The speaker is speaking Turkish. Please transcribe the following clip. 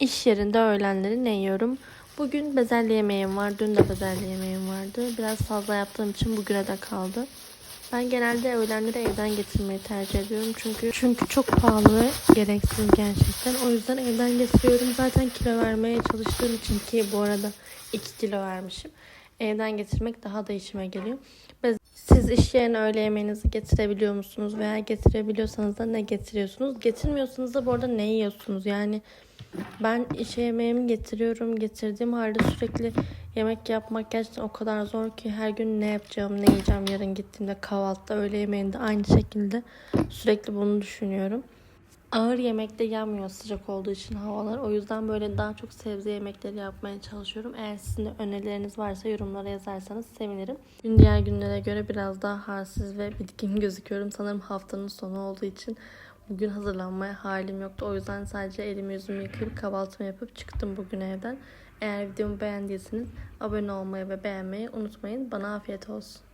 İş yerinde öğlenleri ne yiyorum? Bugün bezelye yemeğim var. Dün de bezelye yemeğim vardı. Biraz fazla yaptığım için bugüne de kaldı. Ben genelde öğlenleri evden getirmeyi tercih ediyorum. Çünkü çünkü çok pahalı ve gereksiz gerçekten. O yüzden evden getiriyorum. Zaten kilo vermeye çalıştığım için ki bu arada 2 kilo vermişim. Evden getirmek daha da işime geliyor. Siz iş yerine öğle yemeğinizi getirebiliyor musunuz? Veya getirebiliyorsanız da ne getiriyorsunuz? Getirmiyorsanız da bu arada ne yiyorsunuz? Yani ben işe yemeğimi getiriyorum. Getirdiğim halde sürekli yemek yapmak gerçekten o kadar zor ki her gün ne yapacağım, ne yiyeceğim yarın gittiğimde kahvaltıda, öğle yemeğinde aynı şekilde sürekli bunu düşünüyorum. Ağır yemek de yanmıyor sıcak olduğu için havalar. O yüzden böyle daha çok sebze yemekleri yapmaya çalışıyorum. Eğer sizin de önerileriniz varsa yorumlara yazarsanız sevinirim. Gün diğer günlere göre biraz daha halsiz ve bitkin gözüküyorum. Sanırım haftanın sonu olduğu için bugün hazırlanmaya halim yoktu. O yüzden sadece elimi yüzümü yıkayıp kahvaltımı yapıp çıktım bugün evden. Eğer videomu beğendiyseniz abone olmayı ve beğenmeyi unutmayın. Bana afiyet olsun.